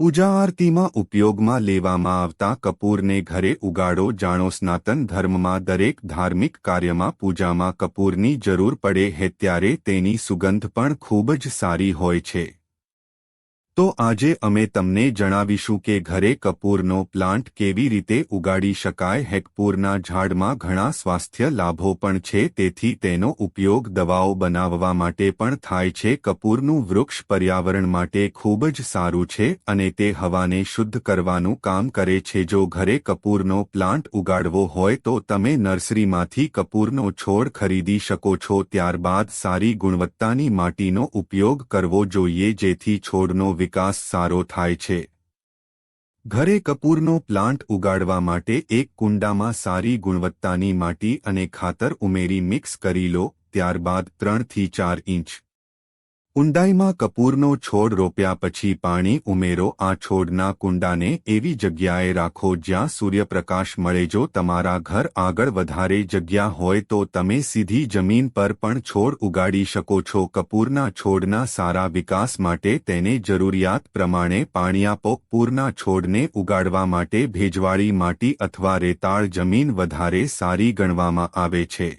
પૂજા આરતીમાં ઉપયોગમાં લેવામાં આવતા કપૂરને ઘરે ઉગાડો જાણો સ્નાતન ધર્મમાં દરેક ધાર્મિક કાર્યમાં પૂજામાં કપૂરની જરૂર પડે હે ત્યારે તેની સુગંધ પણ ખૂબ જ સારી હોય છે. તો આજે અમે તમને જણાવીશું કે ઘરે કપૂરનો પ્લાન્ટ કેવી રીતે ઉગાડી શકાય, હેકપૂરના ઝાડમાં ઘણા સ્વાસ્થ્ય લાભો પણ છે, તેથી તેનો ઉપયોગ દવાઓ બનાવવા માટે પણ થાય છે. કપૂરનું વૃક્ષ પર્યાવરણ માટે ખૂબ જ સારું છે અને તે હવાને શુદ્ધ કરવાનું કામ કરે છે. જો ઘરે કપૂરનો પ્લાન્ટ ઉગાડવો હોય તો તમે નર્સરીમાંથી કપૂરનો છોડ ખરીદી શકો છો. ત્યારબાદ સારી ગુણવત્તાની માટીનો ઉપયોગ કરવો જોઈએ, જેથી છોડનો વિકાસ સારો થાય છે. ઘરે કપૂરનો પ્લાન્ટ ઉગાડવા માટે એક કુંડામાં સારી ગુણવત્તાની માટી અને ખાતર ઉમેરી મિક્સ કરી લો, ત્યારબાદ ત્રણથી ચાર ઇંચ. ઊંડાઈમાં કપૂરનો છોડ રોપ્યા પછી પાણી ઉમેરો, આ છોડના કુંડાને એવી જગ્યાએ રાખો જ્યાં સૂર્યપ્રકાશ મળે. જો તમારા ઘર આગળ વધારે જગ્યા હોય તો તમે સીધી જમીન પર પણ છોડ ઉગાડી શકો છો. કપૂરના છોડના સારા વિકાસ માટે તેને જરૂરિયાત પ્રમાણે પાણી આપો. પૂરના છોડને ઉગાડવા માટે ભેજવાળી માટી અથવા રેતાળ જમીન વધારે સારી ગણવામાં આવે છે.